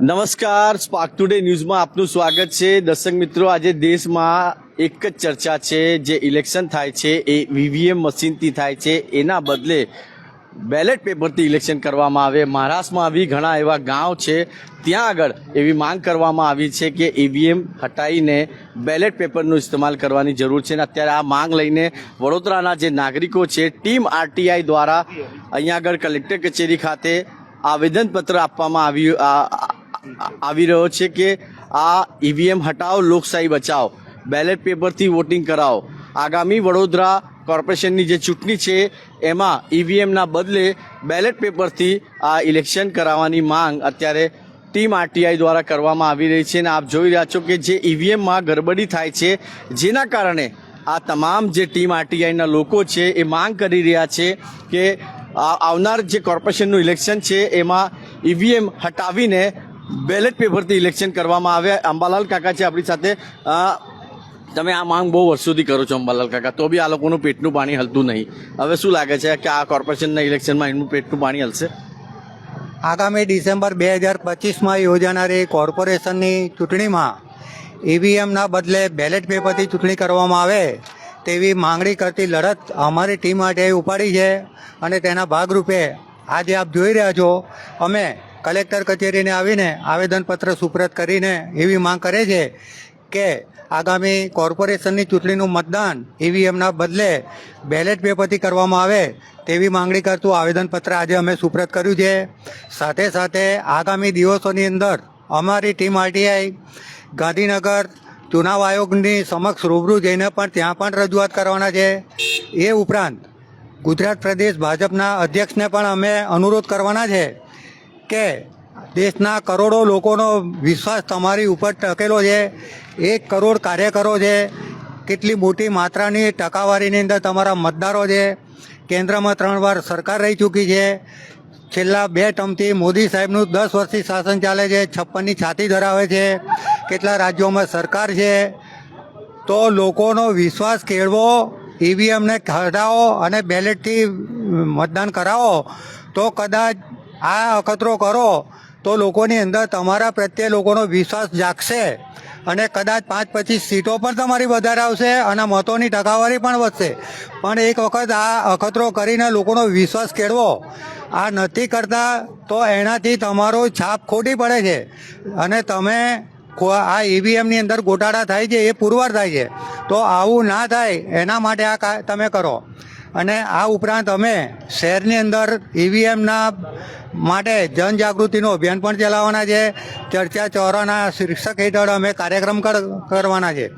નમસ્કાર spark today ન્યૂઝમાં આપનું સ્વાગત છે. દર્શક મિત્રો, આજે દેશમાં એક જ ચર્ચા છે, જે ઇલેક્શન થાય છે, એ વીવીએમ મશીનથી થાય છે. એના બદલે બેલેટ પેપરથી ઇલેક્શન કરવામાં આવે. મહારાષ્ટ્રમાં આવી ઘણા એવા ગાંવ છે. ત્યાં આગળ એવી માંગ કરવામાં આવી છે કે ઈવીએમ હટાવીને બેલેટ પેપરનો ઇસ્તેમાલ કરવાની જરૂર છે. અને અત્યારે આ માંગ લઈને વડોદરાના જે નાગરિકો છે, ટીમ આરટીઆઈ દ્વારા અહીંયા આગળ કલેક્ટર કચેરી ખાતે આવેદનપત્ર આપવામાં આવ્યું આવી રહ્યો છે કે આ ઈવીએમ હટાવો, લોકશાહી બચાવો, બેલેટ પેપરથી વોટિંગ કરાવો. આગામી વડોદરા કોર્પોરેશનની જે ચૂંટણી છે, એમાં ઈવીએમના બદલે બેલેટ પેપરથી આ ઇલેક્શન કરાવવાની માંગ અત્યારે ટીમ આરટીઆઈ દ્વારા કરવામાં આવી રહી છે અને આપ જોઈ રહ્યા છો કે જે ઈવીએમમાં ગડબડી થાય છે, જેના કારણે આ તમામ જે ટીમ આરટીઆઈના લોકો છે, એ માંગ કરી રહ્યા છે કે આવનાર જે કોર્પોરેશનનું ઇલેક્શન છે, એમાં ઈવીએમ હટાવીને બેલેટ પેપરથી ઇલેક્શન કરવામાં આવે અંબાલાલ કાકા છે આપણી સાથે. તમે આ માંગ બહુ વર્ષોથી કરો છો અંબાલાલ કાકા, તો બી આ લોકોનું પેટનું પાણી હલતું નહીં. હવે શું લાગે છે કે આ કોર્પોરેશનના ઇલેક્શનમાં એનું પેટનું પાણી હલશે? આગામી ડિસેમ્બર બે હજાર પચીસમાં યોજાનારી કોર્પોરેશનની ચૂંટણીમાં ઈવીએમના બદલે બેલેટ પેપરથી ચૂંટણી કરવામાં આવે તેવી માંગણી કરતી લડત અમારી ટીમ માટે ઉપાડી છે અને તેના ભાગરૂપે આજે આપ જોઈ રહ્યા છો, અમે કલેક્ટર કચેરીને આવીને આવેદનપત્ર સુપ્રત કરીને એવી માંગ કરે છે કે આગામી કોર્પોરેશનની ચૂંટણીનું મતદાન ઈવીએમના બદલે બેલેટ પેપરથી કરવામાં આવે તેવી માંગણી કરતું આવેદનપત્ર આજે અમે સુપ્રત કર્યું છે. સાથે સાથે આગામી દિવસોની અંદર અમારી ટીમ આરટીઆઈ, ગાંધીનગર, ચુનાવ આયોગની સમક્ષ રૂબરૂ જઈને પણ ત્યાં પણ રજૂઆત કરવાના છે. એ ઉપરાંત ગુજરાત પ્રદેશ ભાજપના અધ્યક્ષને પણ અમે અનુરોધ કરવાના છે કે દેશના કરોડો લોકોનો વિશ્વાસ તમારી ઉપર ટકેલો છે, એક કરોડ કાર્યકરો છે, કેટલી મોટી માત્રાની ટકાવારીની અંદર તમારા મતદારો છે. કેન્દ્રમાં ત્રણ વાર સરકાર રહી ચૂકી છે. છેલ્લા બે ટર્મથી મોદી સાહેબનું દસ વર્ષથી શાસન ચાલે છે, છપ્પનની છાતી ધરાવે છે. કેટલા રાજ્યોમાં સરકાર છે. તો લોકોનો વિશ્વાસ કેળવો, ઈવીએમને હટાવો અને બેલેટથી મતદાન કરાવો. તો કદાચ આ અખતરો કરો, તો લોકોની અંદર તમારા પ્રત્યે લોકોનો વિશ્વાસ જાગશે અને કદાચ પાંચ પચીસ સીટો પણ તમારી વધારે આવશે અને મતોની ટકાવારી પણ વધશે. પણ એક વખત આ અખતરો કરીને લોકોનો વિશ્વાસ કેળવો. આ નથી કરતા તો એનાથી તમારો છાપ ખોટી પડે છે. અને તમે આ ઈવીએમની અંદર ગોટાળા થાય છે, એ પુરવાર થાય છે. તો આવું ના થાય, એના માટે આ તમે કરો. અને આ ઉપરાંત અમે શહેરની અંદર ઈવીએમના માટે જનજાગૃતિનું અભિયાન પણ ચલાવવાના છે. ચર્ચા ચોરાના શીર્ષક હેઠળ અમે કાર્યક્રમ કર- કરવાના છે.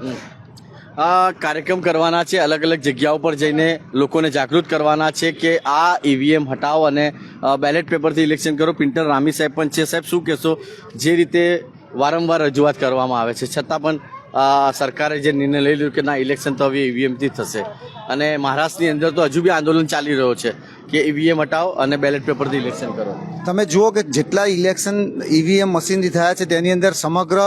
આ કાર્યક્રમ કરવાના છે અલગ અલગ જગ્યાઓ પર જઈને લોકોને જાગૃત કરવાના છે કે આ ઈવીએમ હટાવો અને બેલેટ પેપરથી ઇલેક્શન કરો. પ્રિન્ટર રામી સાહેબ પણ છે. સાહેબ, શું કહેશો? જે રીતે વારંવાર રજૂઆત કરવામાં આવે છે. છતાં પણ સરકારે જે નિર્ણય લઈ લીધો કે ના ઇલેક્શન તો હવે ઈવીએમથી થશે. અને મહારાષ્ટ્રની અંદર તો હજુ બી આંદોલન ચાલી રહ્યો છે કે ઈવીએમ હટાવો અને બેલેટ પેપરથી ઇલેક્શન કરો. તમે જુઓ કે જેટલા ઇલેક્શન ઈવીએમ મશીનથી થયા છે, તેની અંદર સમગ્ર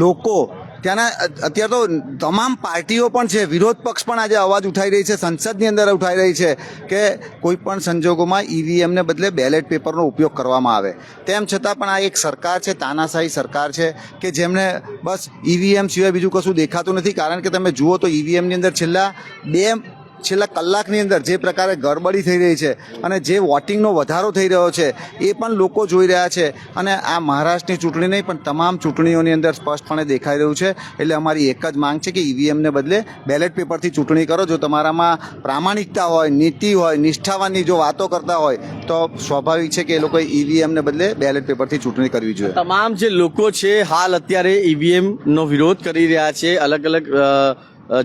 લોકો ત્યાંના અત્યારે તો તમામ પાર્ટીઓ પણ છે. વિરોધ પક્ષ પણ આજે અવાજ ઉઠાઈ રહી છે. સંસદની અંદર ઉઠાઈ રહી છે કે કોઈ પણ સંજોગોમાં ઈવીએમને બદલે બેલેટ પેપરનો ઉપયોગ કરવામાં આવે. તેમ છતાં પણ આ એક સરકાર છે, તાનાશાહી સરકાર છે, કે જેમને બસ ઈવીએમ સિવાય બીજું કશું દેખાતું નથી. કારણ કે તમે જુઓ તો ઈવીએમની અંદર છેલ્લા બે છેલ્લા કલાકની અંદર જે પ્રકારે ગડબડી થઈ રહી છે અને જે વોટિંગનો વધારો થઈ રહ્યો છે, એ પણ લોકો જોઈ રહ્યા છે અને આ મહારાષ્ટ્રની ચૂંટણી નહીં, પણ તમામ ચૂંટણીઓની અંદર સ્પષ્ટપણે દેખાઈ રહ્યું છે. એટલે અમારી એક જ માંગ છે કે ઈવીએમને બદલે બેલેટ પેપરથી ચૂંટણી કરો. જો તમારામાં પ્રામાણિકતા હોય, નીતિ હોય, નિષ્ઠાવાનની જો વાતો કરતા હોય, તો સ્વાભાવિક છે કે એ લોકોએ ઈવીએમને બદલે બેલેટ પેપરથી ચૂંટણી કરવી જોઈએ. તમામ જે લોકો છે, હાલ અત્યારે ઈવીએમનો વિરોધ કરી રહ્યા છે. અલગ અલગ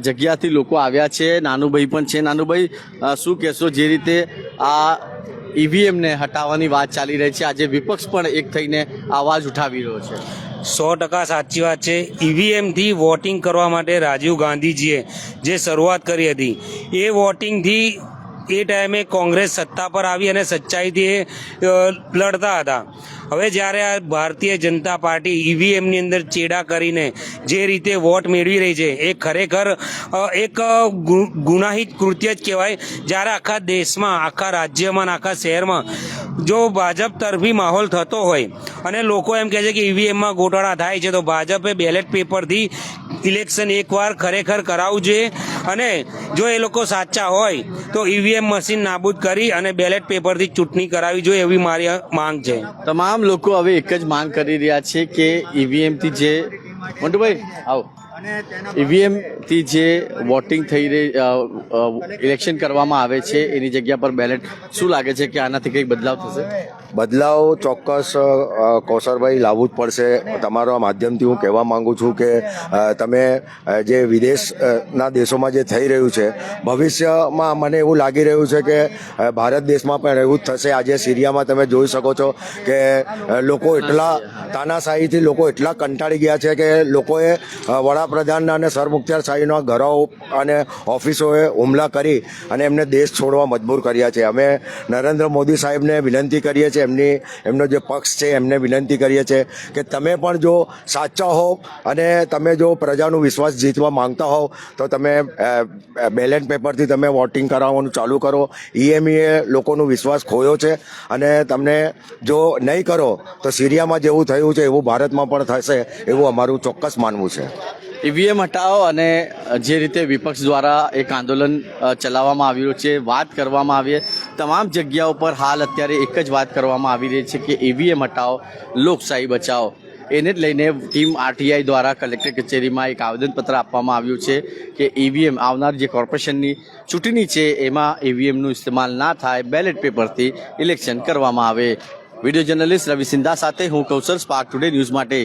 જગ્યાથી લોકો આવ્યા છે. નાનુભાઈ પણ છે. નાનુભાઈ શું કહેશો જે રીતે આ ઈવીએમને હટાવવાની વાત ચાલી રહી છે? આજે વિપક્ષ પણ એક થઈને અવાજ ઉઠાવી રહ્યો છે. સો ટકા સાચી વાત છે. ઈવીએમથી વોટિંગ કરવા માટે રાજીવ ગાંધીજીએ જે શરૂઆત કરી હતી, એ વોટિંગથી એ ટાઈમે કોંગ્રેસ સત્તા પર આવી અને સચ્ચાઈથી એ લડતા હતા. હવે જ્યારે આ ભારતીય જનતા પાર્ટી ઈવીએમની અંદર ચેડા કરીને જે રીતે વોટ મેળવી રહી છે, એ ખરેખર એક ગુનાહિત કૃત્ય જ કહેવાય. જ્યારે આખા દેશમાં, આખા રાજ્યમાં આખા શહેરમાં જો ભાજપ તરફી માહોલ થતો હોય અને લોકો એમ કહે છે કે ઈવીએમમાં ગોટાળા થાય છે, તો ભાજપે બેલેટ પેપરથી ઇલેક્શન એકવાર ખરેખર કરાવવું જોઈએ. અને જો એ લોકો સાચા હોય, તો ઈવીએમ મશીન નાબૂદ કરી અને બેલેટ પેપરથી ચૂંટણી કરાવવી જોઈએ એવી મારી માંગ છે. તમામ લોકો હવે એક જ માંગ કરી રહ્યા છે કે ઈવીએમથી જે મંટુભાઈ આવો. ઈવીએમથી જે વોટિંગ થઈ રહી ઇલેક્શન કરવામાં આવે છે, એની જગ્યા પર બેલેટ શું લાગે છે કે આનાથી કંઈક બદલાવ થશે? બદલાવ ચોક્કસ અ, લાવવું જ પડશે. તમારા માધ્યમથી હું કહેવા માંગુ છું કે તમે જે વિદેશના દેશોમાં જે થઈ રહ્યું છે ભવિષ્યમાં મને એવું લાગી રહ્યું છે કે ભારત દેશમાં પણ એવું જ થશે. આજે સિરિયામાં તમે જોઈ શકો છો કે લોકો એટલા તાનાશાહીથી લોકો એટલા કંટાળી ગયા છે કે લોકોએ વડાપ્રધાન અને સરમુખત્યાર શાહીના ઘરો અને ઓફિસોએ હુમલા કરી અને એમને દેશ છોડવા મજબૂર કર્યા છે. અમે નરેન્દ્ર મોદી સાહેબને વિનંતી કરીએ છીએ એમની, એમનો જે પક્ષ છે, એમને વિનંતી કરીએ છીએ કે તમે પણ જો સાચા હો અને તમે જો પ્રજાનો વિશ્વાસ જીતવા માંગતા હોવ તો તમે બેલેટ પેપરથી તમે વોટિંગ કરાવવાનું ચાલુ કરો ઈએમઈએ લોકોનો વિશ્વાસ ખોયો છે અને તમને જો નહીં કરો, તો સિરિયામાં જેવું થયું છે, એવું ભારતમાં પણ થશે, એવું અમારું ચોક્કસ માનવું છે ઈવીએમ હટાવો અને જે રીતે વિપક્ષ દ્વારા એક આંદોલન ચલાવવામાં આવી રહ્યું છે, વાત કરવામાં આવી. તમામ જગ્યાઓ પર હાલ અત્યારે એક જ વાત કરવામાં આવી રહી છે કે ઈવીએમ હટાવો લોકશાહી બચાવો. એને જ લઈને ટીમ આરટીઆઈ દ્વારા કલેક્ટર કચેરીમાં એક આવેદનપત્ર આપવામાં આવ્યું છે કે ઈવીએમ આવનાર જે કોર્પોરેશનની ચૂંટણી છે, એમાં ઈવીએમનું ઇસ્તેમાલ ના થાય, બેલેટ પેપરથી ઇલેક્શન કરવામાં આવે. વીડિયો જર્નલિસ્ટ રવિ સિંધા સાથે હું કૌશલ સ્પાર્ક ટુડે ન્યૂઝ માટે.